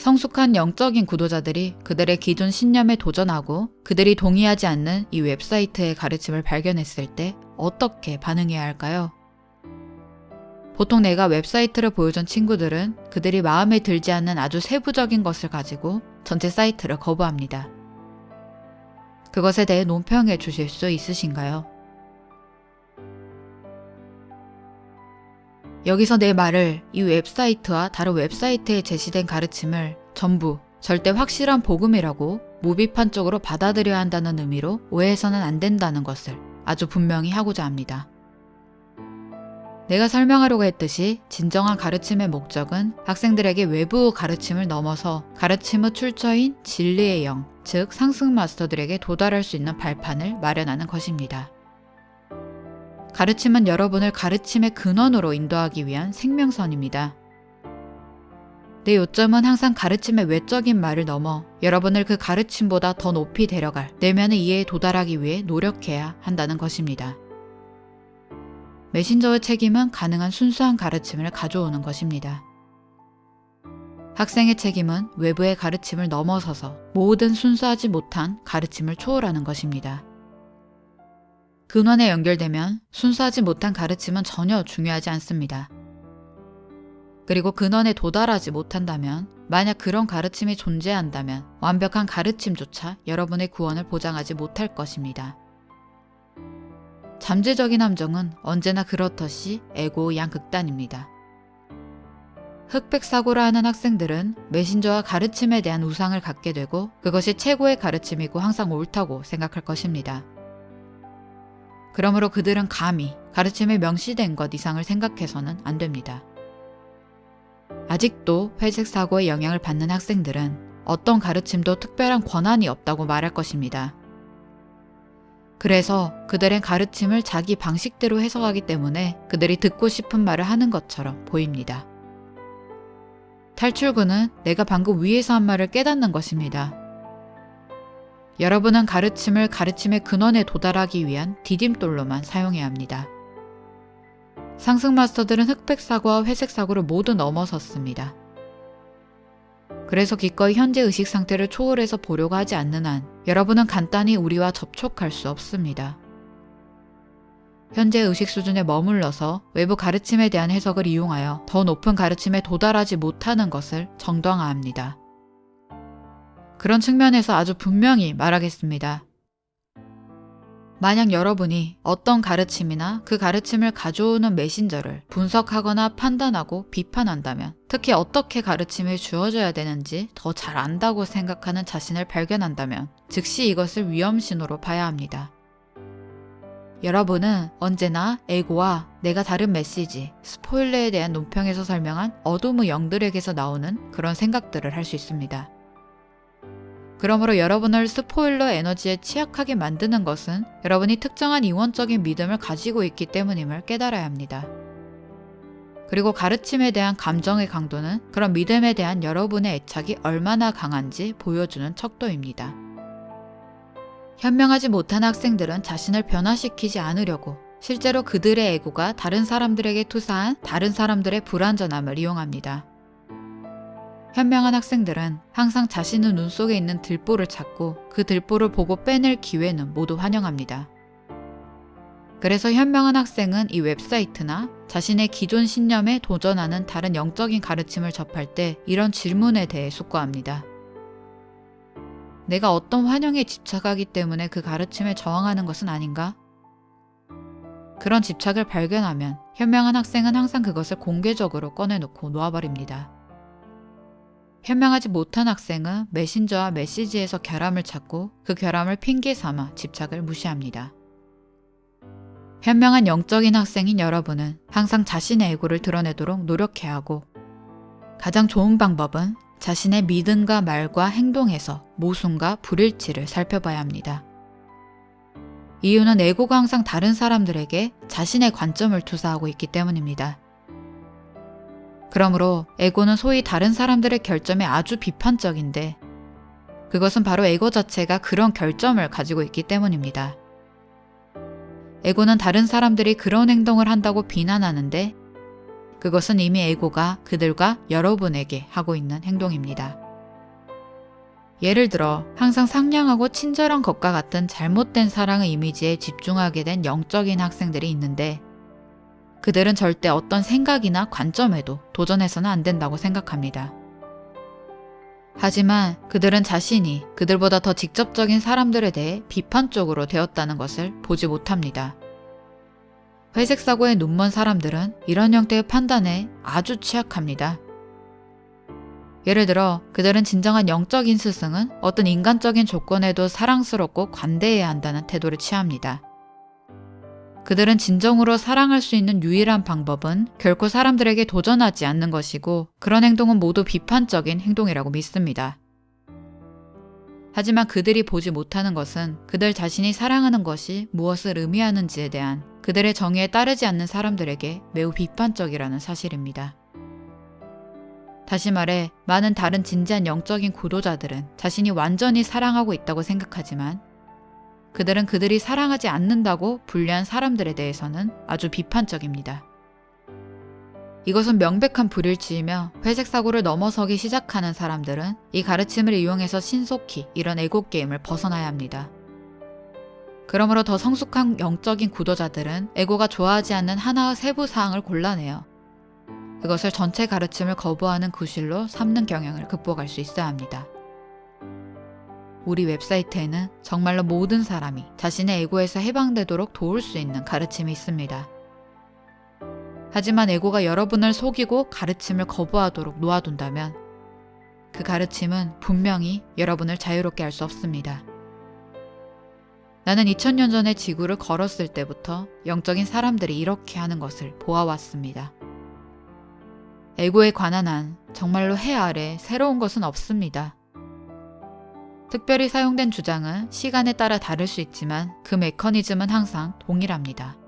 성숙한 영적인 구도자들이 그들의 기존 신념에 도전하고 그들이 동의하지 않는 이 웹사이트의 가르침을 발견했을 때 어떻게 반응해야 할까요? 보통 내가 웹사이트를 보여준 친구들은 그들이 마음에 들지 않는 아주 세부적인 것을 가지고 전체 사이트를 거부합니다. 그것에 대해 논평해 주실 수 있으신가요? 여기서 내 말을 이 웹사이트와 다른 웹사이트에 제시된 가르침을 전부 절대 확실한 복음이라고 무비판적으로 받아들여야 한다는 의미로 오해해서는 안 된다는 것을 아주 분명히 하고자 합니다. 내가 설명하려고 했듯이 진정한 가르침의 목적은 학생들에게 외부 가르침을 넘어서 가르침의 출처인 진리의 영, 즉 상승 마스터들에게 도달할 수 있는 발판을 마련하는 것입니다. 가르침은 여러분을 가르침의 근원으로 인도하기 위한 생명선입니다. 내 요점은 항상 가르침의 외적인 말을 넘어 여러분을 그 가르침보다 더 높이 데려갈 내면의 이해에 도달하기 위해 노력해야 한다는 것입니다. 메신저의 책임은 가능한 순수한 가르침을 가져오는 것입니다. 학생의 책임은 외부의 가르침을 넘어서서 모든 순수하지 못한 가르침을 초월하는 것입니다. 근원에 연결되면 순수하지 못한 가르침은 전혀 중요하지 않습니다. 그리고 근원에 도달하지 못한다면, 만약 그런 가르침이 존재한다면 완벽한 가르침조차 여러분의 구원을 보장하지 못할 것입니다. 잠재적인 함정은 언제나 그렇듯이 에고 양극단입니다. 흑백 사고를 하는 학생들은 메신저와 가르침에 대한 우상을 갖게 되고 그것이 최고의 가르침이고 항상 옳다고 생각할 것입니다. 그러므로 그들은 감히 가르침에 명시된 것 이상을 생각해서는 안 됩니다. 아직도 회색 사고의 영향을 받는 학생들은 어떤 가르침도 특별한 권한이 없다고 말할 것입니다. 그래서 그들의 가르침을 자기 방식대로 해석하기 때문에 그들이 듣고 싶은 말을 하는 것처럼 보입니다. 탈출구는 내가 방금 위에서 한 말을 깨닫는 것입니다. 여러분은 가르침을 가르침의 근원에 도달하기 위한 디딤돌로만 사용해야 합니다. 상승 마스터들은 흑백 사고와 회색 사고를 모두 넘어섰습니다. 그래서 기꺼이 현재 의식 상태를 초월해서 보려고 하지 않는 한 여러분은 간단히 우리와 접촉할 수 없습니다. 현재 의식 수준에 머물러서 외부 가르침에 대한 해석을 이용하여 더 높은 가르침에 도달하지 못하는 것을 정당화합니다. 그런 측면에서 아주 분명히 말하겠습니다. 만약 여러분이 어떤 가르침이나 그 가르침을 가져오는 메신저를 분석하거나 판단하고 비판한다면 특히 어떻게 가르침이 주어져야 되는지 더 잘 안다고 생각하는 자신을 발견한다면 즉시 이것을 위험신호로 봐야 합니다. 여러분은 언제나 에고와 내가 다른 메시지, 스포일러에 대한 논평에서 설명한 어둠의 영들에게서 나오는 그런 생각들을 할 수 있습니다. 그러므로 여러분을 스포일러 에너지에 취약하게 만드는 것은 여러분이 특정한 이원적인 믿음을 가지고 있기 때문임을 깨달아야 합니다. 그리고 가르침에 대한 감정의 강도는 그런 믿음에 대한 여러분의 애착이 얼마나 강한지 보여주는 척도입니다. 현명하지 못한 학생들은 자신을 변화시키지 않으려고 실제로 그들의 에고가 다른 사람들에게 투사한 다른 사람들의 불완전함을 이용합니다. 현명한 학생들은 항상 자신의 눈 속에 있는 들보를 찾고 그 들보를 보고 빼낼 기회는 모두 환영합니다. 그래서 현명한 학생은 이 웹사이트나 자신의 기존 신념에 도전하는 다른 영적인 가르침을 접할 때 이런 질문에 대해 숙고합니다. 내가 어떤 환영에 집착하기 때문에 그 가르침에 저항하는 것은 아닌가? 그런 집착을 발견하면 현명한 학생은 항상 그것을 공개적으로 꺼내놓고 놓아버립니다. 현명하지 못한 학생은 메신저와 메시지에서 결함을 찾고 그 결함을 핑계 삼아 집착을 무시합니다. 현명한 영적인 학생인 여러분은 항상 자신의 에고를 드러내도록 노력해야 하고 가장 좋은 방법은 자신의 믿음과 말과 행동에서 모순과 불일치를 살펴봐야 합니다. 이유는 에고가 항상 다른 사람들에게 자신의 관점을 투사하고 있기 때문입니다. 그러므로 에고는 소위 다른 사람들의 결점에 아주 비판적인데 그것은 바로 에고 자체가 그런 결점을 가지고 있기 때문입니다. 에고는 다른 사람들이 그런 행동을 한다고 비난하는데 그것은 이미 에고가 그들과 여러분에게 하고 있는 행동입니다. 예를 들어 항상 상냥하고 친절한 것과 같은 잘못된 사랑의 이미지에 집중하게 된 영적인 학생들이 있는데 그들은 절대 어떤 생각이나 관점에도 도전해서는 안 된다고 생각합니다. 하지만 그들은 자신이 그들보다 더 직접적인 사람들에 대해 비판적으로 되었다는 것을 보지 못합니다. 회색 사고에 눈먼 사람들은 이런 형태의 판단에 아주 취약합니다. 예를 들어 그들은 진정한 영적인 스승은 어떤 인간적인 조건에도 사랑스럽고 관대해야 한다는 태도를 취합니다. 그들은 진정으로 사랑할 수 있는 유일한 방법은 결코 사람들에게 도전하지 않는 것이고 그런 행동은 모두 비판적인 행동이라고 믿습니다. 하지만 그들이 보지 못하는 것은 그들 자신이 사랑하는 것이 무엇을 의미하는지에 대한 그들의 정의에 따르지 않는 사람들에게 매우 비판적이라는 사실입니다. 다시 말해, 많은 다른 진지한 영적인 구도자들은 자신이 완전히 사랑하고 있다고 생각하지만 그들은 그들이 사랑하지 않는다고 분류한 사람들에 대해서는 아주 비판적입니다. 이것은 명백한 불일치이며 회색 사고를 넘어서기 시작하는 사람들은 이 가르침을 이용해서 신속히 이런 에고 게임을 벗어나야 합니다. 그러므로 더 성숙한 영적인 구도자들은 에고가 좋아하지 않는 하나의 세부 사항을 골라내어 그것을 전체 가르침을 거부하는 구실로 삼는 경향을 극복할 수 있어야 합니다. 우리 웹사이트에는 정말로 모든 사람이 자신의 에고에서 해방되도록 도울 수 있는 가르침이 있습니다. 하지만 에고가 여러분을 속이고 가르침을 거부하도록 놓아둔다면 그 가르침은 분명히 여러분을 자유롭게 할 수 없습니다. 나는 2000년 전에 지구를 걸었을 때부터 영적인 사람들이 이렇게 하는 것을 보아왔습니다. 에고에 관한 한 정말로 해 아래 새로운 것은 없습니다. 특별히 사용된 주장은 시간에 따라 다를 수 있지만 그 메커니즘은 항상 동일합니다.